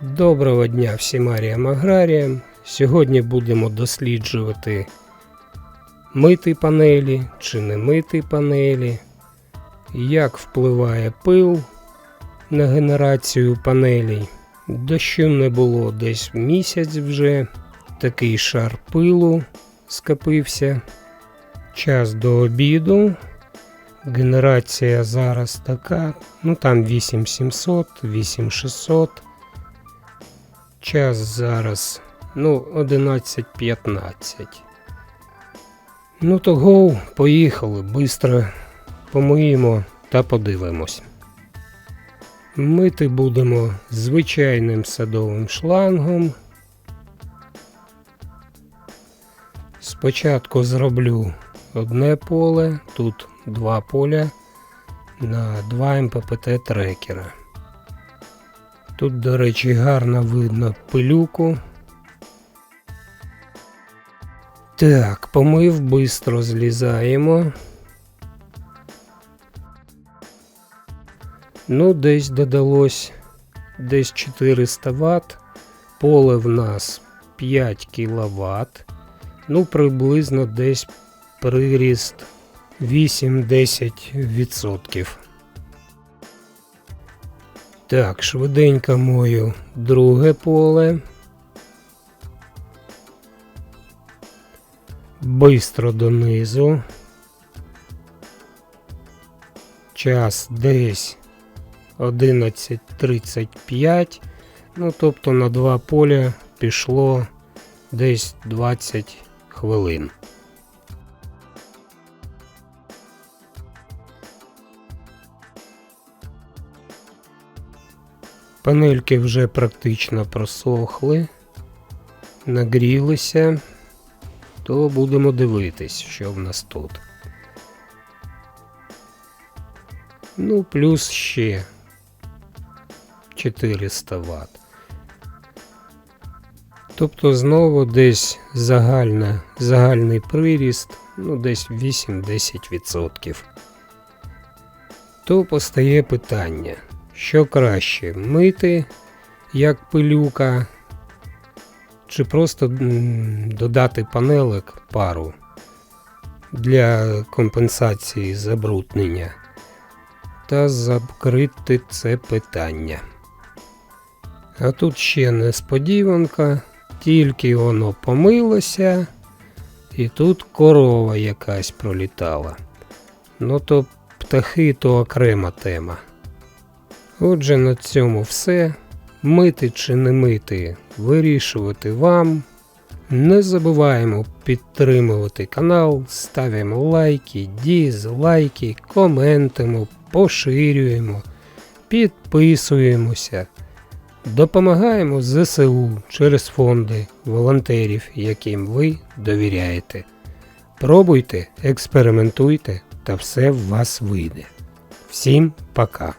Доброго дня всім аріям аграріям. Сьогодні будемо досліджувати мити панелі чи не мити панелі, як впливає пил на генерацію панелей. Дощу не було десь місяць вже. Такий шар пилу скопився. Час до обіду. Генерація зараз така, ну там 8700, 8600. Час зараз, ну, 11.15. Ну то гоу, поїхали, бистро помиємо та подивимось. Мити будемо звичайним садовим шлангом. Спочатку зроблю одне поле, тут два поля на 2 МППТ трекера. Тут, до речі, гарно видно пилюку. Так, помив, бистро злізаємо. Ну, десь додалось десь 400 Вт. Поле в нас 5 кВт. Ну, приблизно десь приріст 8-10%. Так, швиденько мою друге поле. Бистро донизу. Час десь 11.35. Ну, тобто на два поля пішло десь 20 хвилин. Панельки вже практично просохли, нагрілися, то будемо дивитись, що в нас тут. Ну, плюс ще 400 Вт. Тобто знову десь загальна, загальний приріст, ну десь 8-10%. То постає питання. Що краще мити як пилюка, чи просто додати панелик пару для компенсації забруднення та закрити це питання. А тут ще несподіванка, тільки воно помилося, і тут корова якась пролітала. Ну то птахи то окрема тема. Отже, на цьому все. Мити чи не мити, вирішувати вам. Не забуваємо підтримувати канал, ставимо лайки, дізлайки, коментимо, поширюємо, підписуємося, допомагаємо ЗСУ через фонди волонтерів, яким ви довіряєте. Пробуйте, експериментуйте, та все в вас вийде. Всім пока!